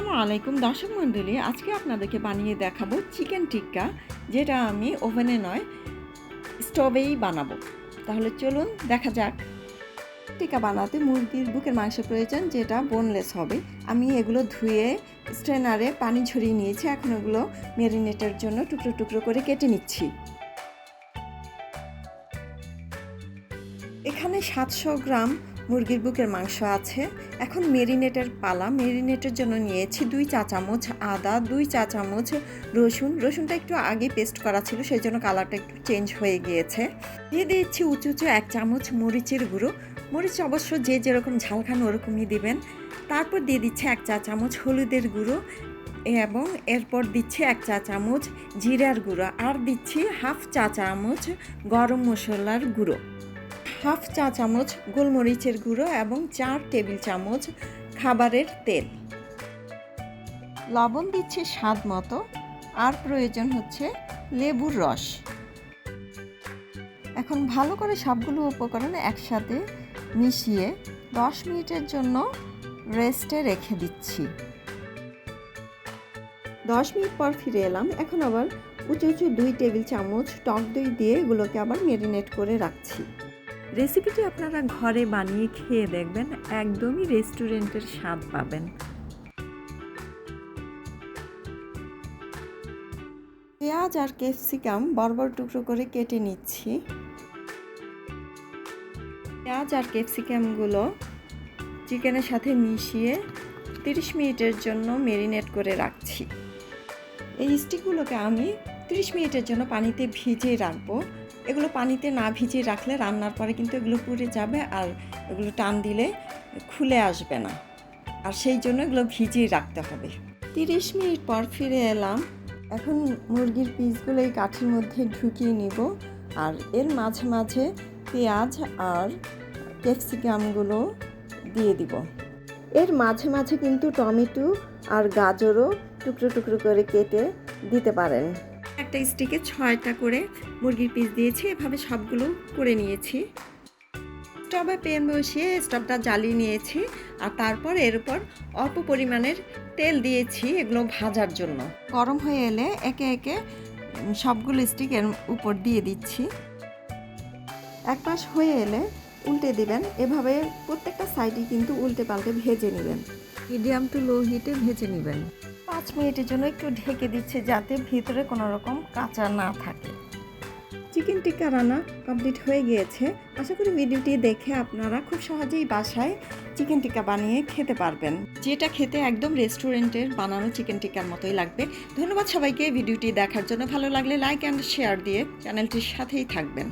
আসসালামু আলাইকুম দর্শক মণ্ডলী, আজকে আপনাদেরকে বানিয়ে দেখাবো চিকেন টিক্কা, যেটা আমি ওভেনে নয়, স্টোভেই বানাবো। তাহলে চলুন দেখা যাক। টিক্কা বানাতে মুরগির বুকের মাংস প্রয়োজন, যেটা বোনলেস হবে। আমি এগুলো ধুয়ে স্ট্রেনারে পানি ঝরিয়ে নিয়েছি, এখন এগুলো ম্যারিনেটের জন্য টুকরো টুকরো করে কেটে নিচ্ছি। এখানে সাতশো গ্রাম মুরগির বুকের মাংস আছে। এখন মেরিনেটের পালা। মেরিনেটের জন্য নিয়েছি দুই চা চামচ আদা, দুই চা চামচ রসুন। রসুনটা একটু আগে পেস্ট করা ছিল সেই জন্য কালারটা একটু চেঞ্জ হয়ে গিয়েছে। দিয়ে দিয়েছি উঁচু উঁচু এক চামচ মরিচের গুঁড়ো। মরিচ অবশ্য যে যেরকম ঝাল খান, ওরকমই দিবেন। তারপর দিয়ে দিচ্ছে এক চা চামচ হলুদের গুঁড়ো এবং এরপর দিচ্ছি এক চা চামচ জিরার গুঁড়ো। আর দিচ্ছি হাফ চা চামচ গরম মশলার গুঁড়ো। হাফ চা চামচ গোলমরিচের গুঁড়ো এবং চার টেবিল চামচ খাবারের তেল। লবণ দিচ্ছে স্বাদ মতো, আর প্রয়োজন হচ্ছে লেবুর রস। এখন ভালো করে সবগুলো উপকরণ একসাথে মিশিয়ে দশ মিনিটের জন্য রেস্টে রেখে দিচ্ছি। দশ মিনিট পর ফিরে এলাম। এখন আবার উঁচু উঁচু দুই টেবিল চামচ টক দই দিয়ে এগুলোকে আবার মেরিনেট করে রাখছি। রেসিপিটি আপনারা ঘরে বানিয়ে খেয়ে দেখবেন, একদমই রেস্টুরেন্টের স্বাদ পাবেন। পেঁয়াজ আর ক্যাপসিকাম বড় টুকরো করে কেটে নিচ্ছি। পেঁয়াজ আর ক্যাপসিকামগুলো চিকেনের সাথে মিশিয়ে তিরিশ মিনিটের জন্য মেরিনেট করে রাখছি। এই স্টিকগুলোকে আমি তিরিশ মিনিটের জন্য পানিতে ভিজিয়ে রাখব। এগুলো পানিতে না ভিজিয়ে রাখলে রান্নার পরে কিন্তু এগুলো পুড়ে যাবে আর এগুলো টান দিলে খুলে আসবে না। আর সেই জন্য এগুলো ভিজিয়ে রাখতে হবে। তিরিশ মিনিট পর ফিরে এলাম। এখন মুরগির পিসগুলো এই কাঠির মধ্যে ঢুকিয়ে নিব। আর এর মাঝে মাঝে পেঁয়াজ আর ক্যাপসিকামগুলো দিয়ে দিব। এর মাঝে মাঝে কিন্তু টমেটো আর গাজরও টুকরো টুকরো করে কেটে দিতে পারেন। একটা স্টিকে ছয়টা করে মুরগির পিস দিয়েছি, এভাবে সবগুলো করে নিয়েছি। স্টোভে পেন বসিয়ে স্টোভটা জ্বালিয়ে নিয়েছি, আর তারপর এর উপর অল্প পরিমাণের তেল দিয়েছি এগুলো ভাজার জন্য। গরম হয়ে এলে একে একে সবগুলো স্টিক এর উপর দিয়ে দিচ্ছি। এক পাশ হয়ে এলে উল্টে দিবেন, এভাবে প্রত্যেকটা সাইডই কিন্তু উল্টে পাল্টে ভেজে নেবেন। মিডিয়াম টু লো হিটে ভেজে নেবেন। পাঁচ মিনিটের জন্য একটু ঢেকে দিচ্ছে যাতে ভিতরে কোনো রকম কাঁচা না থাকে। চিকেন টিক্কা রান্না কমপ্লিট হয়ে গিয়েছে। আশা করি ভিডিওটি দেখে আপনারা খুব সহজেই বাসায় চিকেন টিক্কা বানিয়ে খেতে পারবেন। যেটা খেতে একদম রেস্টুরেন্টের বানানো চিকেন টিক্কার মতোই লাগবে। ধন্যবাদ সবাইকে ভিডিওটি দেখার জন্য। ভালো লাগলে লাইক অ্যান্ড শেয়ার দিয়ে চ্যানেলটির সাথেই থাকবেন।